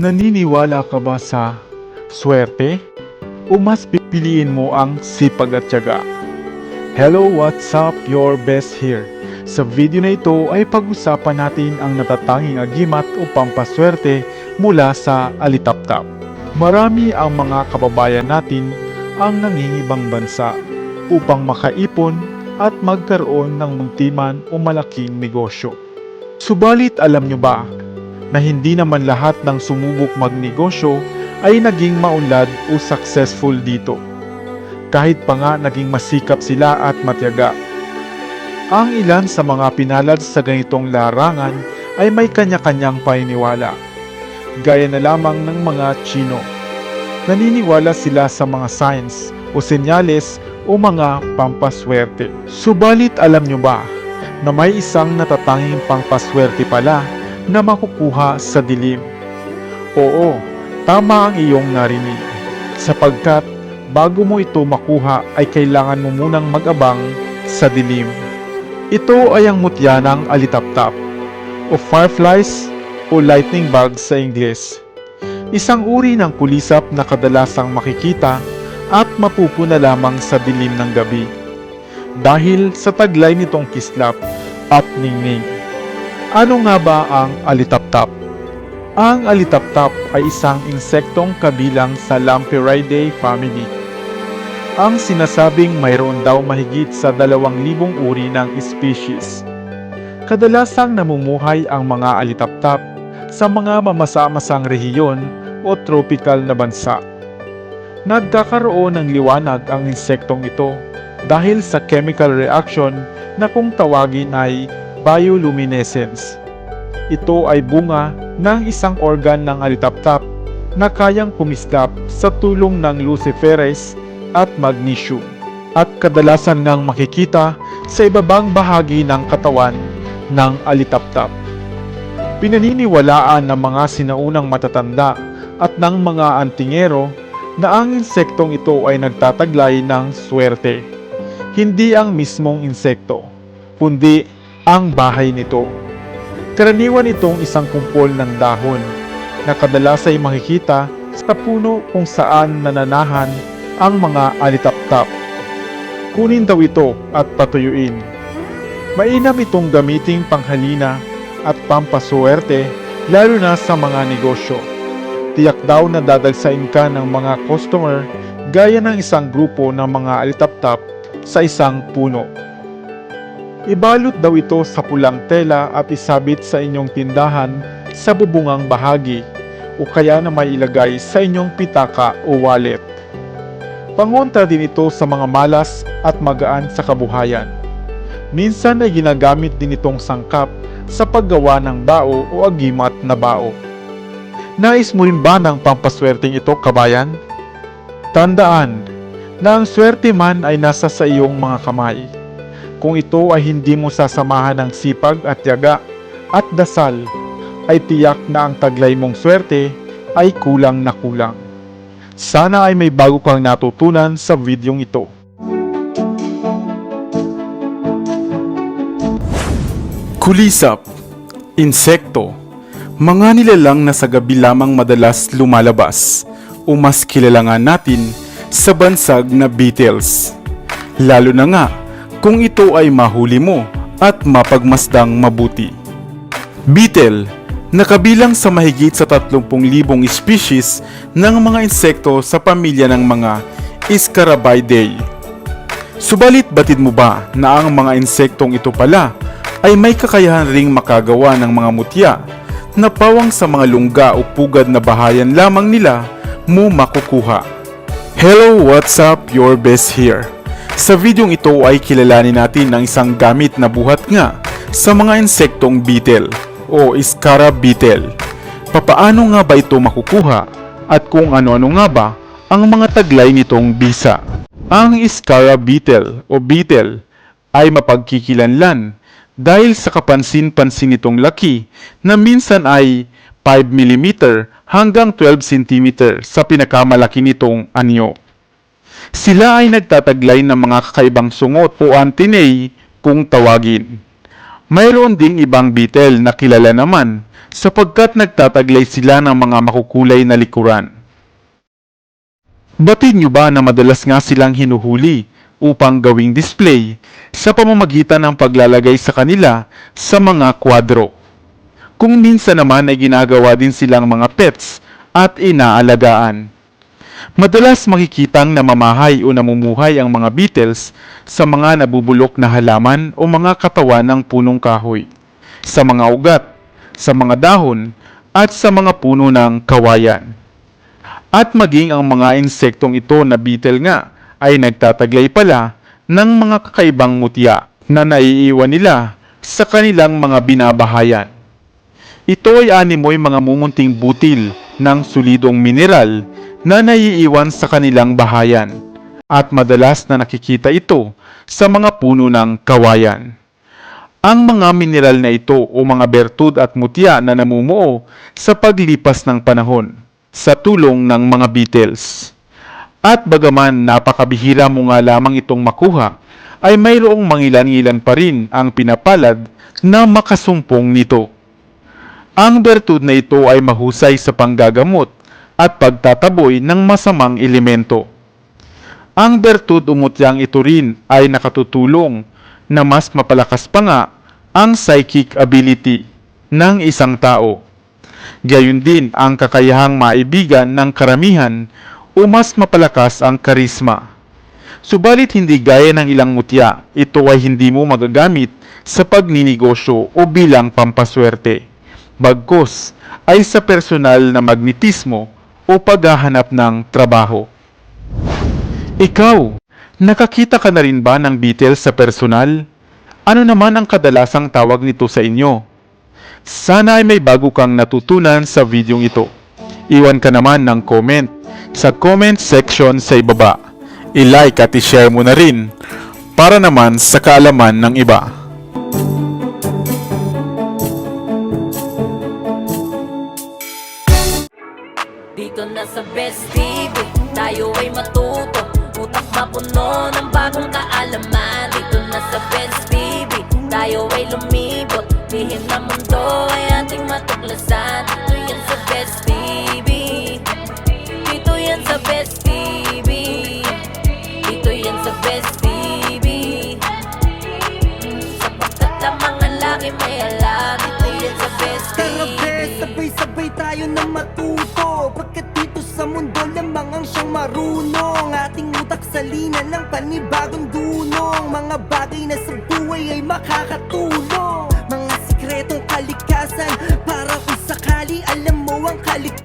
Naniniwala ka ba sa swerte? O mas pipiliin mo ang sipag at tiyaga? Hello, what's up? Your best here. Sa video na ito ay pag-usapan natin ang natatanging agimat o pampaswerte mula sa Alitaptap. Marami ang mga kababayan natin ang nangingibang bansa upang makaipon at magkaroon ng muntiman o malaking negosyo. Subalit alam nyo ba na hindi naman lahat ng sumubok magnegosyo ay naging maunlad o successful dito. Kahit pa nga naging masikap sila at matyaga. Ang ilan sa mga pinalad sa ganitong larangan ay may kanya-kanyang paniniwala. Gaya na lamang ng mga Chino. Naniniwala sila sa mga signs o senyales o mga pampaswerte. Subalit alam nyo ba na may isang natatanging pampaswerte pala na makukuha sa dilim? Oo, tama ang iyong narinig. Sapagkat bago mo ito makuha ay kailangan mo munang mag-abang sa dilim. Ito ay ang mutya ng alitaptap o fireflies o lightning bugs sa Ingles. Isang uri ng kulisap na kadalasang makikita at mapupuna lamang sa dilim ng gabi. Dahil sa taglay nitong kislap at ningning. Ano nga ba ang alitaptap? Ang alitaptap ay isang insektong kabilang sa Lampyridae family. Ang sinasabing mayroon daw mahigit sa dalawang libong uri ng species. Kadalasang namumuhay ang mga alitaptap sa mga mamasa-masang rehiyon o tropical na bansa. Nagkakaroon ng liwanag ang insektong ito dahil sa chemical reaction na kung tawagin ay bioluminescence. Ito ay bunga ng isang organ ng alitaptap na kayang kumislap sa tulong ng luciferase at magnesium at kadalasan ngang makikita sa ibabang bahagi ng katawan ng alitaptap. Pinaniniwalaan ng mga sinaunang matatanda at ng mga antingero na ang insektong ito ay nagtataglay ng swerte. Hindi ang mismong insekto, kundi ang bahay nito. Karaniwan itong isang kumpol ng dahon na kadalas ay makikita sa puno kung saan nananahan ang mga alitaptap. Kunin daw ito at patuyuin. Mainam itong gamiting panghalina at pampaswerte lalo na sa mga negosyo. Tiyak daw na dadagsain ka ng mga customer gaya ng isang grupo ng mga alitaptap sa isang puno. Ibalot daw ito sa pulang tela at isabit sa inyong tindahan sa bubungang bahagi o kaya na may ilagay sa inyong pitaka o wallet. Pangontra din ito sa mga malas at magaan sa kabuhayan. Minsan ay ginagamit din itong sangkap sa paggawa ng bao o agimat na bao. Nais mo rin ba ng pampaswerteng ito, kabayan? Tandaan na ang swerte man ay nasa sa iyong mga kamay. Kung ito ay hindi mo sasamahan ng sipag at yaga at dasal, ay tiyak na ang taglay mong swerte ay kulang na kulang. Sana ay may bago kang natutunan sa videong ito. Kulisap, insekto, mga nilalang na sa gabi lamang madalas lumalabas o mas kilala nga natin sa bansag na beetles. Lalo na nga kung ito ay mahuli mo at mapagmasdang mabuti. Beetle, nakabilang sa mahigit sa 30,000 species ng mga insekto sa pamilya ng mga Scarabidae. Subalit batid mo ba na ang mga insektong ito pala ay may kakayahan ring makagawa ng mga mutya na pawang sa mga lungga o pugad na bahayan lamang nila mo makukuha. Hello, what's up? Your best here. Sa videong ito ay kilalanin natin ang isang gamit na buhat nga sa mga insektong beetle o Scarab beetle. Papaano nga ba ito makukuha at kung ano-ano nga ba ang mga taglay nitong bisa? Ang Scarab beetle o beetle ay mapagkikilanlan dahil sa kapansin-pansin nitong laki na minsan ay 5 mm hanggang 12 cm sa pinakamalaki nitong anyo. Sila ay nagtataglay ng mga kakaibang sungot o antennae kung tawagin. Mayroon ding ibang Beatle na kilala naman sapagkat nagtataglay sila ng mga makukulay na likuran. Batid nyo ba na madalas nga silang hinuhuli upang gawing display sa pamamagitan ng paglalagay sa kanila sa mga kwadro? Kung minsan naman ay ginagawa din silang mga pets at inaalagaan. Madalas makikitang namamahay o namumuhay ang mga beetles sa mga nabubulok na halaman o mga katawan ng punong kahoy, sa mga ugat, sa mga dahon, at sa mga puno ng kawayan. At maging ang mga insektong ito na beetle nga ay nagtataglay pala ng mga kakaibang mutya na naiiwan nila sa kanilang mga binabahayan. Ito ay animoy mga mumunting butil ng solidong mineral na naiiwan sa kanilang bahayan at madalas na nakikita ito sa mga puno ng kawayan. Ang mga mineral na ito o mga bertud at mutya na namumuo sa paglipas ng panahon sa tulong ng mga beetles. At bagaman napakabihira mo nga lamang itong makuha, ay mayroong mangilan-ngilan pa rin ang pinapalad na makasumpong nito. Ang bertud na ito ay mahusay sa panggagamot at pagtataboy ng masamang elemento. Ang bertud umutyang ito rin ay nakatutulong na mas mapalakas pa nga ang psychic ability ng isang tao. Gayun din ang kakayahang maibigan ng karamihan o mas mapalakas ang karisma. Subalit hindi gaya ng ilang mutya, ito ay hindi mo magagamit sa pagninegosyo o bilang pampaswerte. Bagkos ay sa personal na magnetismo o paghahanap ng trabaho. Ikaw, nakakita ka na rin ba ng Beatles sa personal? Ano naman ang kadalasang tawag nito sa inyo? Sana ay may bago kang natutunan sa videong ito. Iwan ka naman ng comment sa comment section sa ibaba. I-like at i-share mo na rin para naman sa kaalaman ng iba. Dito na sa Best TV Tayo ay matuto. Utak mapuno ng bagong kaalaman. Dito na sa Best TV Tayo ay lumibot. Lihim na mundo ay ating matuklasan. Dito yan sa Best TV Lina ng panibagong dunong. Mga bagay na sa buhay ay makakatulong. Mga sikretong kalikatan